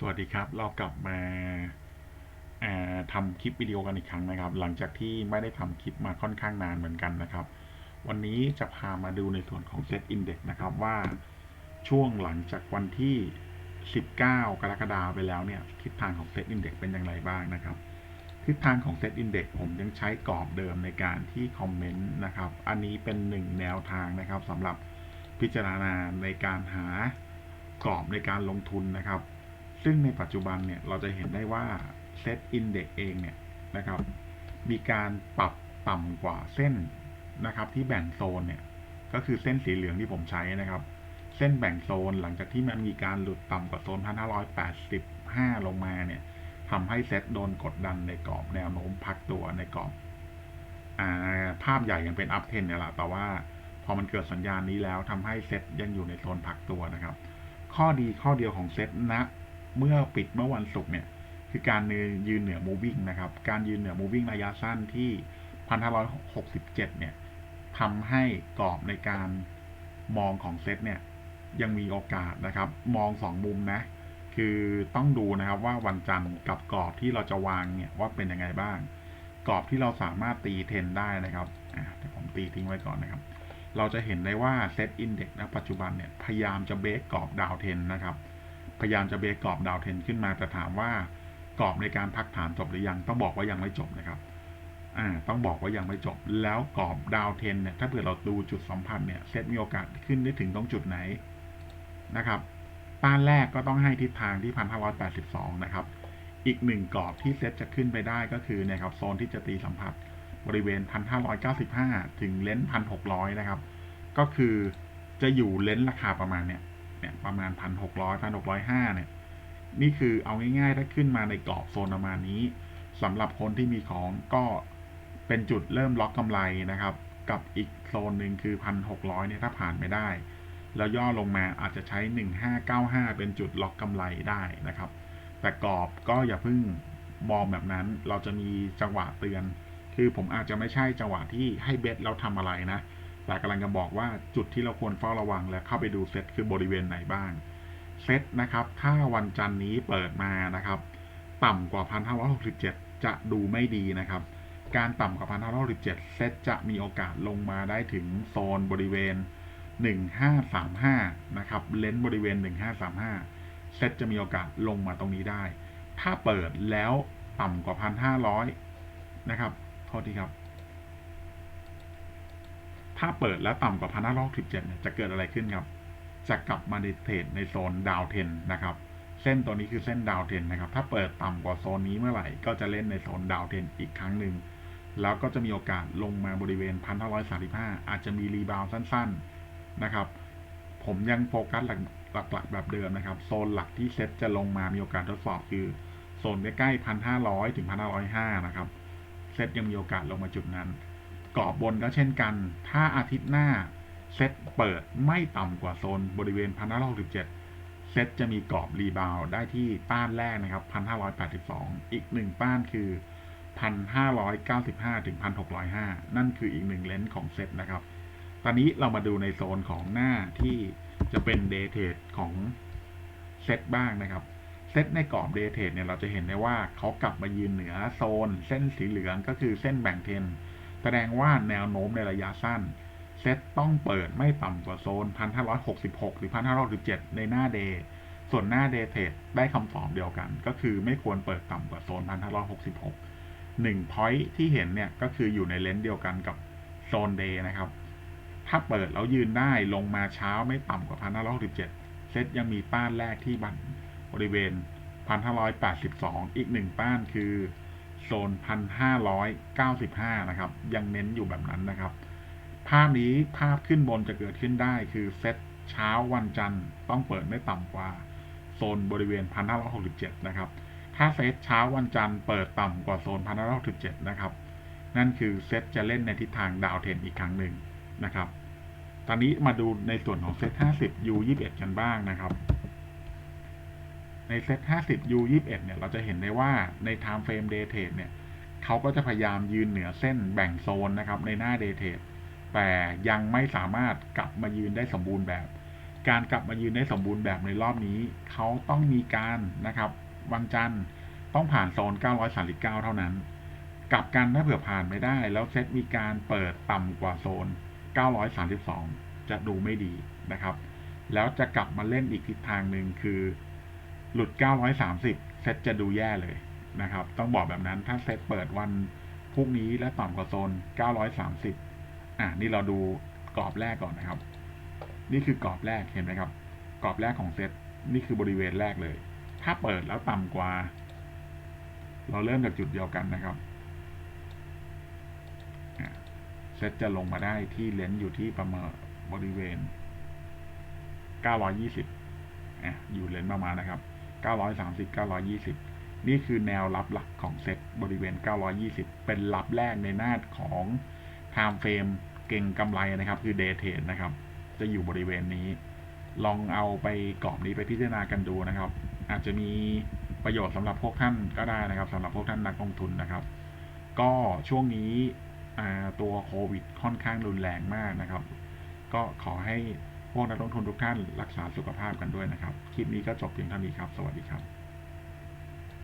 สวัสดีครับ เรากลับมาอ่าทำคลิปวิดีโอกันอีกครั้งนะครับ หลังจากที่ไม่ได้ทำคลิปมาค่อนข้างนานเหมือนกันนะครับ วันนี้จะพามาดูในส่วนของ Set Index นะครับว่าช่วงหลังจากวันที่ 19 กรกฎาคมไปแล้วเนี่ยทิศทางของ Set Index เป็นอย่างไรบ้างนะครับ ทิศทางของ Set Index ผมยังใช้กรอบเดิมในการที่คอมเมนต์นะครับ อันนี้เป็นหนึ่งแนวทางนะครับสำหรับพิจารณาในการหากรอบในการลงทุนนะครับ ซึ่งในปัจจุบันเนี่ยเราจะเห็นได้ว่า Set Index เองเนี่ยนะครับมีการปรับต่ำกว่าเส้นนะครับที่แบ่งโซนเนี่ยก็คือเส้นสีเหลืองที่ผมใช้นะครับ เส้นแบ่งโซนหลังจากที่มันมีการหลุดต่ำกว่าโซน 1585 ลงมาเนี่ยทำให้เซตโดนกดดันในกรอบแนวโน้มพักตัวในกรอบอภาพใหญ่ยังเป็นอัพเทนเนี่ยแหละแต่ว่าพอมันเกิดสัญญาณนี้แล้วทำให้เซตยังอยู่ในโซนพักตัวนะครับ ข้อดีข้อเดียวของเซตณ เมื่อปิดเมื่อวันศุกร์เนี่ยคือการยืนเหนือ moving นะครับ การยืนเหนือ moving ระยะสั้นที่1567 เนี่ยทำให้กรอบในการมองของเซตเนี่ยยังมีโอกาสนะครับ มองสองมุมนะ คือต้องดูนะครับว่าวันจันทร์กับกรอบที่เราจะวางเนี่ยว่าเป็นยังไงบ้าง กรอบที่เราสามารถตีเทนได้นะครับอะเดี๋ยวผมตีทิ้งไว้ก่อนนะครับ เราจะเห็นได้ว่าเซตอินเด็กนะปัจจุบันเนี่ยพยายามจะเบรกกรอบดาวเทนนะครับ พยายามจะเบรกกรอบดาวเทนขึ้นมาแต่ถามว่ากรอบในการพักฐานจบหรือยัง ต้องบอกว่ายังไม่จบนะครับอ่าต้องบอกว่ายังไม่จบ แล้วกรอบดาวเทนเนี่ยถ้าเผื่อเราดูจุดสัมพันธ์เนี่ยเซตมีโอกาสขึ้นได้ถึงตรงจุดไหนนะครับต้านแรกก็ต้องให้ทิศทางที่1582นะครับ อีกหนึ่งกรอบที่เซตจะขึ้นไปได้ก็คือเนี่ยครับโซนที่จะตีสัมผัสบริเวณ 1595 ถึงเลนส์1,600 นะครับ ก็คือจะอยู่เลนส์ราคาประมาณเนี่ย เนี่ยประมาณ1,600 1,605เนี่ยนี่คือเอาง่ายๆ ถ้าขึ้นมาในกรอบโซนประมาณนี้สำหรับคนที่มีของก็เป็นจุดเริ่มล็อกกำไรนะครับ กับอีกโซนหนึ่งคือ1,600เนี่ยถ้าผ่านไม่ได้ แล้วย่อลงมาอาจจะใช้1595เป็นจุดล็อกกำไรได้นะครับ แต่กรอบก็อย่าเพิ่งมองแบบนั้นเราจะมีจังหวะเตือน คือผมอาจจะไม่ใช่จังหวะที่ให้เบสเราทำอะไรนะ แต่กำลังจะบอกว่าจุดที่เราควรเฝ้าระวังและเข้าไปดูเซตคือบริเวณไหนบ้างเซตนะครับ ถ้าวันจันนี้เปิดมานะครับ ต่ำกว่า 1,567 จะดูไม่ดีนะครับ การต่ำกว่า 1,567 เซตจะมีโอกาสลงมาได้ถึงโซนบริเวณ 1535 นะครับ เลนส์บริเวณ 1535 เซตจะมีโอกาสลงมาตรงนี้ได้ ถ้าเปิดแล้วต่ำกว่า 1,500 นะครับ โทษทีครับ ถ้าเปิดแล้วต่ำกว่า1,567เนี่ยจะเกิดอะไรขึ้นครับ จะกลับมาในเทรดในโซนดาวเทนนะครับ เส้นตัวนี้คือเส้นดาวเทนนะครับ ถ้าเปิดต่ำกว่าโซนนี้เมื่อไหร่ ก็จะเล่นในโซนดาวเทนอีกครั้งหนึ่ง แล้วก็จะมีโอกาสลงมาบริเวณ1,535อยสาสิบห้าอาจจะมีรีบาวสั้น ๆนะครับ ผมยังโฟกัสหลักหลักๆแบบเดิมนะครับ โซนหลักที่เซ็ตจะลงมามีโอกาสทดสอบคือโซนใกล้ๆ1,500ถึง1,505นะครับ เซ็ตยังมีโอกาสลงมาจุดนั้น รอบบนก็เช่นกัน ถ้าอาทิตย์หน้าเซตเปิดไม่ต่ำกว่าโซนบริเวณ1,567เซตจะมีกรอบรีบาวได้ที่ต้านแรกนะครับ1,582อีกหนึ่งต้านคือ1,595ถึง1,605นั่นคืออีกหนึ่งเลนส์ของเซตนะครับ ตอนนี้เรามาดูในโซนของหน้าที่จะเป็นเดย์เทรดของเซตบ้างนะครับเซตในกรอบเดย์เทรดเนี่ยเราจะเห็นได้ว่าเขากลับมายืนเหนือโซน เส้นสีเหลืองก็คือเส้นแบ่งเทน แสดงว่าแนวโน้มในระยะสั้น เซตต้องเปิดไม่ต่ำกว่าโซน 1,566 หรือ 1,567 ในหน้าเดย์ส่วนหน้าเดย์เทรดได้คำตอบเดียวกัน ก็คือไม่ควรเปิดต่ำกว่าโซน 1,566หนึ่งพอยท์ที่เห็นเนี่ยก็คืออยู่ในเลนส์เดียวกันกับโซนเดย์นะครับ ถ้าเปิดแล้วยืนได้ลงมาเช้าไม่ต่ำกว่า 1,567 เซตยังมีป้านแรกที่บันบริเวณ 1,582 อีกหนึ่งป้านคือ โซน1,595นะครับ ยังเน้นอยู่แบบนั้นนะครับ ภาพนี้ภาพขึ้นบนจะเกิดขึ้นได้คือเซตเช้าวันจันทร์ต้องเปิดไม่ต่ำกว่าโซนบริเวณ1,567นะครับ ถ้าเซตเช้าวันจันทร์เปิดต่ำกว่าโซน1,567นะครับ นั่นคือเซตจะเล่นในทิศทางดาวเทนอีกครั้งหนึ่งนะครับ ตอนนี้มาดูในส่วนของเซต50 U21 กันบ้างนะครับ ในเซต50 U21 เนี่ย เราจะเห็นได้ว่าใน Time Frame Day Trade เนี่ยเขาก็จะพยายามยืนเหนือเส้นแบ่งโซนนะครับ ในหน้า Day Trade แต่ยังไม่สามารถกลับมายืนได้สมบูรณ์แบบ การกลับมายืนได้สมบูรณ์แบบในรอบนี้ เขาต้องมีการนะครับวันจันทร์ต้องผ่านโซน 939 เท่านั้น กลับกันถ้าเผื่อผ่านไม่ได้ แล้วเซตมีการเปิดต่ำกว่าโซน 932 จะดูไม่ดีนะครับ แล้วจะกลับมาเล่นอีกทิศทางหนึ่งคือ หลุด 930 เซตจะดูแย่เลยนะครับ ต้องบอกแบบนั้นถ้าเซตเปิดวันพรุ่งนี้และต่ำกว่าโซน 930 อะนี่เราดูกรอบแรกก่อนนะครับ นี่คือกรอบแรกเห็นไหมครับ กรอบแรกของเซตนี่คือบริเวณแรกเลย ถ้าเปิดแล้วต่ำกว่า เราเริ่มจากจุดเดียวกันนะครับเซตจะลงมาได้ที่เลนส์อยู่ที่ประมาณบริเวณ 920อะอยู่เลนส์ประมาณนะครับ 930 920 นี่คือแนวรับหลักของเซตบริเวณ 920 เป็นรับแรกในหน้าของ time frame เก่งกำไรนะครับ คือ day trade นะครับ จะอยู่บริเวณนี้ ลองเอาไปกรอบนี้ไปพิจารณากันดูนะครับ อาจจะมีประโยชน์สำหรับพวกท่านก็ได้นะครับสำหรับพวกท่านนักลงทุนนะครับ ก็ช่วงนี้ตัวโควิดค่อนข้างรุนแรงมากนะครับ ก็ขอให้ วกนักลงทุนทุกท่านรักษาสุขภาพกันด้วยนะครับ คลิปนี้ก็จบเพียงเท่านี้ครับ สวัสดีครับ